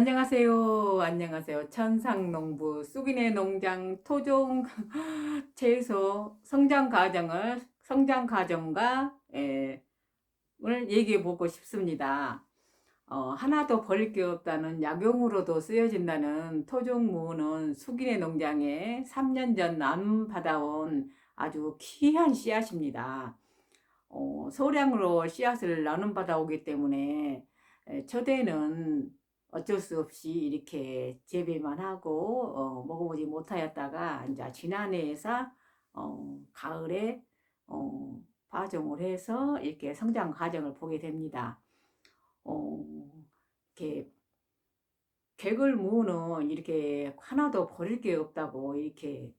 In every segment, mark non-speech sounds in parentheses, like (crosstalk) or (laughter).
안녕하세요. 안녕하세요. 천상농부 쑥이네 농장 토종 (laughs) 채소 성장 과정을 성장 과정과 에, 을 얘기해 보고 싶습니다. 어, 하나도 버릴 게 없다는 약용으로도 쓰여진다는 토종무는 쑥이네 농장에 3년 전 나눔받아온 아주 귀한 씨앗입니다. 어, 소량으로 씨앗을 나눔 받아오기 때문에 에, 첫해는 어쩔 수 없이 이렇게 재배만 하고 어, 먹어보지 못하였다가 이제 지난해에서 어, 가을에 어, 파종을 해서 이렇게 성장 과정을 보게 됩니다. 어, 이렇게 개글무는 이렇게 하나도 버릴 게 없다고 이렇게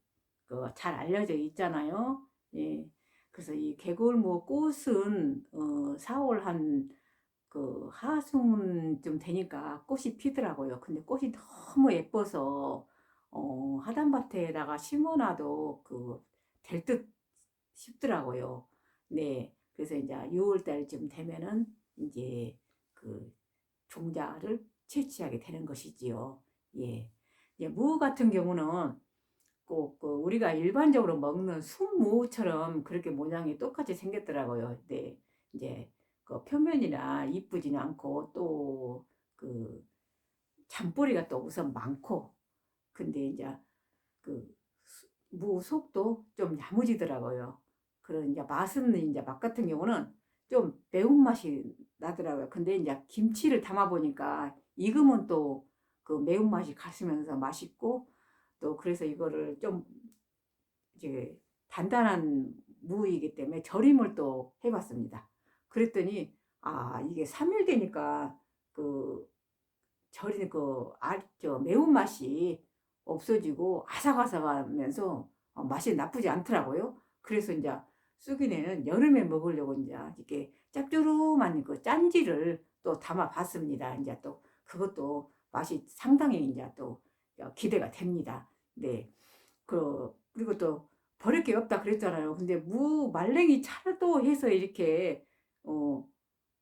그 잘 알려져 있잖아요. 예. 그래서 이 개굴무 꽃은 어, 4월 한 그 하순쯤 되니까 꽃이 피더라고요. 근데 꽃이 너무 예뻐서 어, 하단밭에다가 심어놔도 그 될 듯 싶더라고요. 네, 그래서 이제 6월 달쯤 되면은 이제 그 종자를 채취하게 되는 것이지요. 예, 이제 무 같은 경우는 꼭 그 우리가 일반적으로 먹는 순무처럼 그렇게 모양이 똑같이 생겼더라고요. 네, 이제 그 표면이나 이쁘지는 않고 또 그 잔뿌리가 또 우선 많고 근데 이제 그 무속도 좀 야무지더라고요. 그런 이제 맛은 이제 맛 같은 경우는 좀 매운맛이 나더라고요. 근데 이제 김치를 담아 보니까 익으면 또 그 매운맛이 가시면서 맛있고 또 그래서 이거를 좀 이제 단단한 무이기 때문에 절임을 또 해봤습니다. 그랬더니 아 이게 3일 되니까 그 절인 그 아, 저 매운맛이 없어지고 아삭아삭하면서 어, 맛이 나쁘지 않더라고요. 그래서 이제 쑥이네는 여름에 먹으려고 이제 이렇게 짭조름한 그 짠지를 또 담아 봤습니다. 이제 또 그것도 맛이 상당히 이제 또 기대가 됩니다. 네. 그 그리고 또 버릴 게 없다 그랬잖아요. 근데 무 말랭이 차도 해서 이렇게 어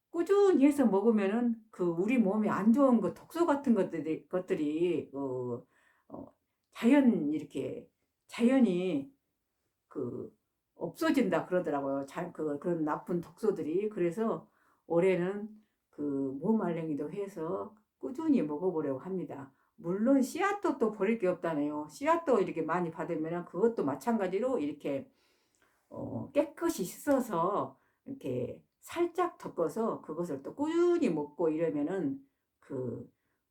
꾸준히 해서 먹으면은 그 우리 몸에 안 좋은 그 독소 같은 것들이 것들이 어, 어 자연 이렇게 자연이 그 없어진다 그러더라고요. 자, 그 그런 나쁜 독소들이 그래서 올해는 그 무말랭이도 해서 꾸준히 먹어보려고 합니다. 물론 씨앗도 또 버릴 게 없다네요. 씨앗도 이렇게 많이 받으면 그것도 마찬가지로 이렇게 어, 깨끗이 씻어서 이렇게 살짝 덮어서 그것을 또 꾸준히 먹고 이러면은 그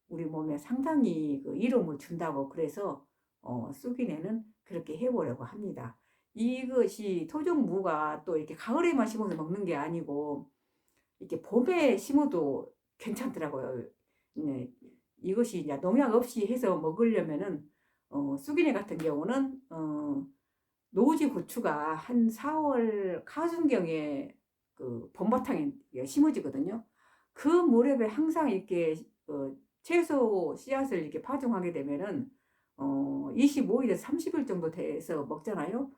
우리 몸에 상당히 그 이로움을 준다고 그래서 어, 쑥이네는 그렇게 해보려고 합니다. 이것이 토종무가 또 이렇게 가을에만 심어서 먹는 게 아니고 이렇게 봄에 심어도 괜찮더라고요. 네. 이것이 이제 농약 없이 해서 먹으려면은 어, 쑥이네 같은 경우는 어, 노지 고추가 한 4월 가순경에 그 봄바탕에 심어지거든요. 그 무렵에 항상 이렇게 어, 채소 씨앗을 이렇게 파종하게 되면은 어, 25일에서 30일 정도 돼서 먹잖아요.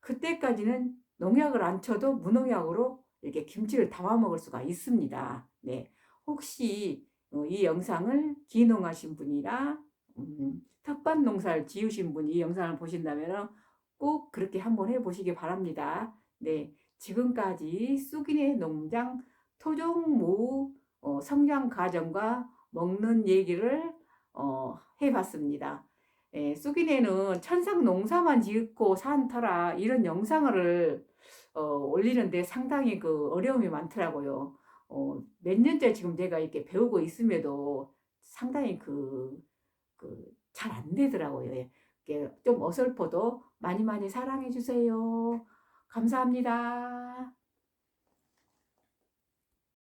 그때까지는 농약을 안 쳐도 무농약으로 이렇게 김치를 담아 먹을 수가 있습니다. 네. 혹시 어, 이 영상을 기농하신 분이라 음, 텃밭 농사를 지으신 분이 이 영상을 보신다면 꼭 그렇게 한번 해보시기 바랍니다. 네. 지금까지 쑥이네 농장 토종무 어, 성장 과정과 먹는 얘기를 어, 해봤습니다. 예, 쑥이네는 천상 농사만 짓고 산 터라 이런 영상을 어, 올리는데 상당히 그 어려움이 많더라고요. 어, 몇 년째 지금 내가 이렇게 배우고 있음에도 상당히 그, 그, 잘 안 되더라고요. 예. 좀 어설퍼도 많이 많이 사랑해 주세요. 감사합니다.